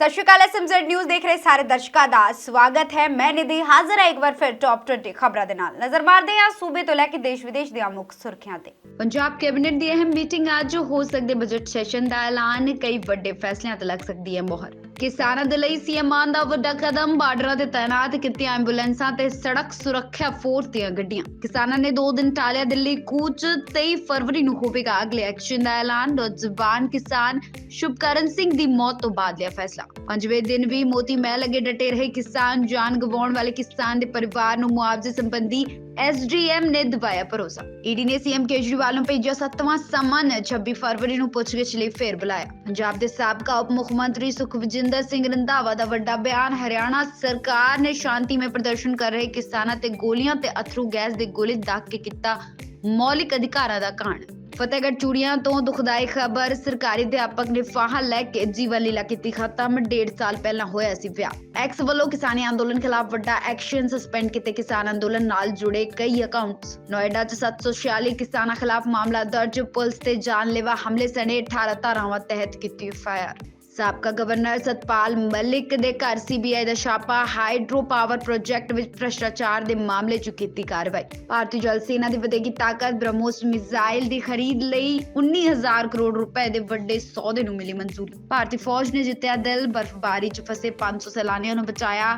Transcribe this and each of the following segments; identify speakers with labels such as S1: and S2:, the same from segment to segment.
S1: ਸਤਿ ਸ਼੍ਰੀ ਅਕਾਲ, SMZ news ਦੇਖ ਰਹੇ ਸਾਰੇ ਦਰਸ਼ਕਾਂ ਦਾ ਸਵਾਗਤ ਹੈ। ਮੈਂ ਨਿਧੀ ਹਾਜ਼ਰ ਹਾਂ, ਇੱਕ ਵਾਰ ਫਿਰ ਟੌਪ 20 ਖਬਰਾਂ ਦੇ ਨਾਲ। ਨਜ਼ਰ ਮਾਰਦੇ ਹਾਂ ਸੂਬੇ ਤੋਂ ਲੈ ਕੇ ਦੇਸ਼ ਵਿਦੇਸ਼ ਦੀਆਂ ਮੁੱਖ ਸੁਰਖੀਆਂ ਤੇ। ਪੰਜਾਬ ਕੈਬਨਿਟ ਦੀ ਅਹਿਮ ਮੀਟਿੰਗ ਅੱਜ ਹੋ ਸਕਦੇ ਬਜਟ ਸੈਸ਼ਨ ਦਾ ਐਲਾਨ। ਕਈ ਵੱਡੇ ਫੈਸਲਿਆਂ ਤੇ ਲੱਗ ਸਕਦੀ ਹੈ ਮੋਹਰ। ਕਿਸਾਨਾਂ ਦੇ ਲਈ ਸੀਐਮ ਮਾਨ ਦਾ ਵੱਡਾ ਕਦਮ, ਬਾਰਡਰਾਂ ਤੇ ਤਾਇਨਾਤ ਕੀਤੀਆਂ ਐਂਬੂਲੈਂਸਾਂ ਤੇ ਸੜਕ ਸੁਰੱਖਿਆ ਫੋਰਸ ਦੀਆਂ ਗੱਡੀਆਂ। ਕਿਸਾਨਾਂ ਨੇ 2 ਦਿਨ ਟਾਲਿਆ ਦਿੱਲੀ ਕੂਚ 23 ਫਰਵਰੀ ਨੂੰ ਹੋਵੇਗਾ ਅਗਲੇ ਐਕਸ਼ਨ ਦਾ ਐਲਾਨ। ਨੌਜਵਾਨ ਕਿਸਾਨ ਸ਼ੁਭਕਰਨ ਸਿੰਘ ਦੀ ਮੌਤ ਤੋਂ ਬਾਅਦ ਲਿਆ ਫੈਸਲਾ। ਪੰਜਵੇਂ ਦਿਨ ਵੀ ਮੋਤੀ ਮਹਿਲ ਅੱਗੇ ਡਟੇ ਰਹੇ ਕਿਸਾਨ, ਜਾਨ ਗਵਾਉਣ ਵਾਲੇ ਕਿਸਾਨ ਦੇ ਪਰਿਵਾਰ ਨੂੰ ਮੁਆਵਜ਼ੇ ਸੰਬੰਧੀ ਐਸਡੀਐਮ ਨੇ ਦਵਾਇਆ ਭਰੋਸਾ। ਈਡੀ ਨੇ ਸੀਐਮ ਕੇਜਰੀਵਾਲ ਨੂੰ ਭੇਜਿਆ ਸੱਤਵਾਂ ਸਮਨ 26 ਫਰਵਰੀ ਨੂੰ ਪੁੱਛਗਿੱਛ ਲਈ ਫੇਰ ਬੁਲਾਇਆ। ਪੰਜਾਬ ਦੇ ਸਾਬਕਾ ਉਪ ਮੁੱਖ ਮੰਤਰੀ ਸੁਖਵਿੰਦਰ ਸਿੰਘ ਰੰਧਾਵਾ ਦਾ ਵੱਡਾ ਬਿਆਨ, ਹਰਿਆਣਾ ਸਰਕਾਰ ਨੇ ਸ਼ਾਂਤੀਮਈ ਪ੍ਰਦਰਸ਼ਨ ਕਰ ਰਹੇ ਕਿਸਾਨਾਂ ਤੇ ਗੋਲੀਆਂ ਤੇ ਅਥਰੂ ਗੈਸ ਦੇ ਗੋਲੇ ਦਾਗ ਕੇ ਕੀਤਾ ਮੌਲਿਕ ਅਧਿਕਾਰਾਂ ਦਾ ਕਾਣ ਫਤਿਹਗੜ੍ਹ ਚੂੜੀਆਂ ਤੋਂ ਦੁਖਦਾਈ ਖਬਰ, ਸਰਕਾਰੀ ਅਧਿਆਪਕ ਨੇ ਫਾਹਾ ਲੈ ਕੇ ਜੀਵਨ ਲੀਲਾ ਕੀਤੀ ਖਤਮ, ਡੇਢ ਸਾਲ ਪਹਿਲਾਂ ਹੋਇਆ ਸੀ ਵਿਆਹ। ਐਕਸ ਵੱਲੋਂ ਕਿਸਾਨੀ ਅੰਦੋਲਨ ਖਿਲਾਫ ਵੱਡਾ ਐਕਸ਼ਨ ਸਸਪੈਂਡ ਕੀਤੇ ਕਿਸਾਨ ਅੰਦੋਲਨ ਨਾਲ ਜੁੜੇ ਕਈ ਅਕਾਊਂਟਸ ਨੋਇਡਾ 'ਚ 746 ਕਿਸਾਨਾਂ ਖਿਲਾਫ ਮਾਮਲਾ ਦਰਜ, ਪੁਲਿਸ ਤੇ ਜਾਨਲੇਵਾ ਹਮਲੇ ਸਣੇ 18 ਧਾਰਾਵਾਂ ਤਹਿਤ ਕੀਤੀ ਐਫਆਈਆਰ ਸਾਬਕਾ ਗਵਰਨਰ ਸਤਪਾਲ ਮਲਿਕ ਦੇ ਘਰ ਸੀਬੀਆਈ ਦਾ ਛਾਪਾ ਹਾਈਡਰੋ ਪਾਵਰ ਪ੍ਰੋਜੈਕਟ ਵਿੱਚ ਭ੍ਰਿਸ਼ਟਾਚਾਰ ਦੇ ਮਾਮਲੇ 'ਚ ਕੀਤੀ ਕਾਰਵਾਈ। ਭਾਰਤੀ ਜਲ ਸੈਨਾ ਦੀ ਵਧੇਗੀ ਤਾਕਤ, ਬ੍ਰਹਮੋਸ ਮਿਜ਼ਾਈਲ ਦੀ ਖਰੀਦ ਲਈ 19000 ਕਰੋੜ ਰੁਪਏ ਦੇ ਵੱਡੇ ਸੌਦੇ ਨੂੰ ਮਿਲੀ ਮਨਜ਼ੂਰੀ। ਭਾਰਤੀ ਫੌਜ ਨੇ ਜਿੱਤਿਆ ਦਿਲ, ਬਰਫ਼ਬਾਰੀ 'ਚ ਫਸੇ 500 ਸੈਲਾਨੀਆਂ ਨੂੰ ਬਚਾਇਆ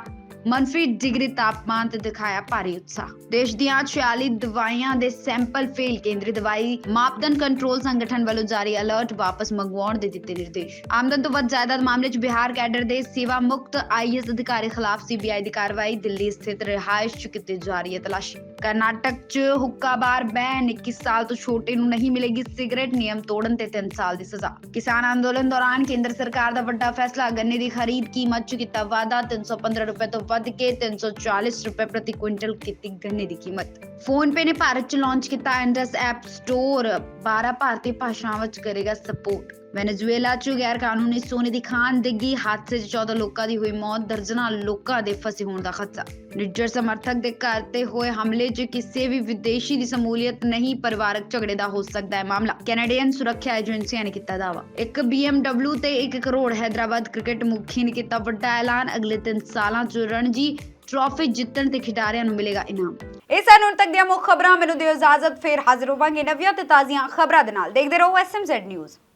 S1: ਮਨਫੀ ਡਿਗਰੀ ਤਾਪਮਾਨ ਤੇ ਦਿਖਾਇਆ ਭਾਰੀ ਉਤਸ਼ਾਹ ਦੇਸ਼ ਦੀਆਂ 46 ਦਵਾਈਆਂ ਦੇ ਸੈਂਪਲ ਫੇਲ ਕੇਂਦਰੀ ਦਵਾਈ ਮਾਪਦੰਡ ਕੰਟਰੋਲ ਸੰਗਠਨ ਵੱਲੋਂ ਜਾਰੀ ਅਲਰਟ ਵਾਪਸ ਮੰਗਵਾਉਣ ਦੇ ਦਿੱਤੇ ਨਿਰਦੇਸ਼ ਆਮਦਨ ਤੋਂ ਵੱਧ ਜਾਇਦਾਦ ਮਾਮਲੇ 'ਚ ਬਿਹਾਰ ਕੈਡਰ ਦੇ ਸੇਵਾ ਮੁਕਤ ਆਈਐਸ ਅਧਿਕਾਰੀ ਖਿਲਾਫ ਸੀਬੀਆਈ ਦੀ ਕਾਰਵਾਈ ਦਿੱਲੀ ਸਥਿਤ ਰਿਹਾਇਸ਼ 'ਚ ਕੀਤੀ ਜਾ ਰਹੀ ਹੈ ਤਲਾਸ਼ੀ ਕਰਨਾਟਕ 'ਚ ਹੁੱਕਾ ਬਾਰ ਬੈਨ 21 ਸਾਲ ਤੋਂ ਛੋਟੇ ਨੂੰ ਨਹੀਂ ਮਿਲੇਗੀ ਸਿਗਰਟ ਨਿਯਮ ਤੋੜਨ ਤੇ 3 ਸਾਲ ਦੀ ਸਜ਼ਾ ਕਿਸਾਨ ਅੰਦੋਲਨ ਦੌਰਾਨ ਕੇਂਦਰ ਸਰਕਾਰ ਦਾ ਵੱਡਾ ਫੈਸਲਾ ਗੰਨੇ ਦੀ ਖਰੀਦ ਕੀਮਤ 'ਚ ਕੀਤਾ ਵਾਧਾ 315 ਰੁਪਏ ਤੋਂ ਵੱਧ ਕੇ 340 ਰੁਪਏ ਪ੍ਰਤੀ ਕੁਇੰਟਲ ਕੀਤੀ ਗੰਨੇ ਦੀ ਕੀਮਤ। ਫੋਨਪੇ ਨੇ ਭਾਰਤ 'ਚ ਲਾਂਚ ਕੀਤਾ ਇੰਡਸ ਐਪ ਸਟੋਰ 12 ਭਾਰਤੀ ਭਾਸ਼ਾਵਾਂ 'ਚ ਕਰੇਗਾ ਸਪੋਰਟ ਵੈਨੇਜ਼ੁਏਲਾ 'ਚ ਗੈਰ ਕਾਨੂੰਨੀ ਸੋਨੇ ਦੀ ਖਾਨ ਡਿੱਗੀ ਹਾਦਸੇ 'ਚ 14 ਲੋਕਾਂ ਦੀ ਹੋਈ ਮੌਤ, ਦਰਜਨਾਂ ਲੋਕਾਂ ਦੇ ਫਸੇ ਹੋਣ ਦਾ ਖਦਸ਼ਾ ਨਿੱਜਰ ਸਮਰਥਕ ਦੇ ਘਰ ਤੇ ਹੋਏ ਹਮਲੇ 'ਚ ਕਿਸੇ ਵੀ ਵਿਦੇਸ਼ੀ ਦੀ ਸਮੂਲੀਅਤ ਨਹੀਂ, ਪਰਿਵਾਰਕ ਝਗੜੇ ਦਾ ਹੋ ਸਕਦਾ ਹੈ ਮਾਮਲਾ। ਕੈਨੇਡੀਅਨ ਸੁਰੱਖਿਆ ਏਜੰਸੀਆਂ ਨੇ ਕੀਤਾ ਦਾਅਵਾ। ਇੱਕ BMW ਤੇ 1 ਕਰੋੜ ਹੈਦਰਾਬਾਦ ਕ੍ਰਿਕਟ ਮੁਖੀ ਨੇ ਕੀਤਾ ਵੱਡਾ ਐਲਾਨ। ਅਗਲੇ 3 ਸਾਲਾਂ 'ਚ ਰਣਜੀ ਟਰਾਫੀ ਜਿੱਤਣ ਤੇ ਖਿਡਾਰੀਆਂ ਨੂੰ ਮਿਲੇਗਾ ਇਨਾਮ। ਇਹ ਸਨ ਹੁਣ ਤੱਕ ਦੀਆਂ ਮੁੱਖ ਖਬਰਾਂ, ਮੈਨੂੰ ਦਿਓ ਇਜਾਜ਼ਤ, ਫੇਰ ਹਾਜ਼ਰ ਹੋਵਾਂਗੇ ਨਵੀਆਂ ਤੇ ਤਾਜ਼ੀਆਂ ਖਬਰਾਂ ਦੇ ਨਾਲ। ਦੇਖਦੇ ਰਹੋ ਐਸਐਮਜ਼ੈਡ ਨਿਊਜ਼